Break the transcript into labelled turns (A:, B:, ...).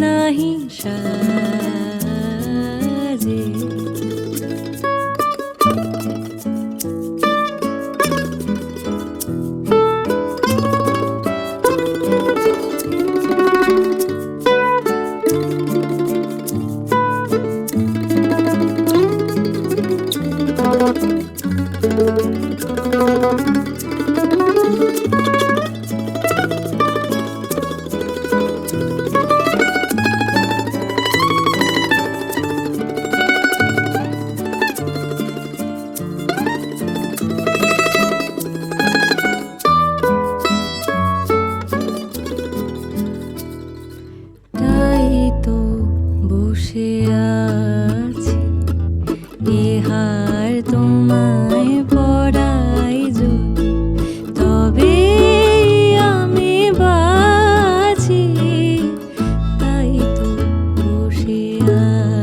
A: নাহি সাজে thank you love.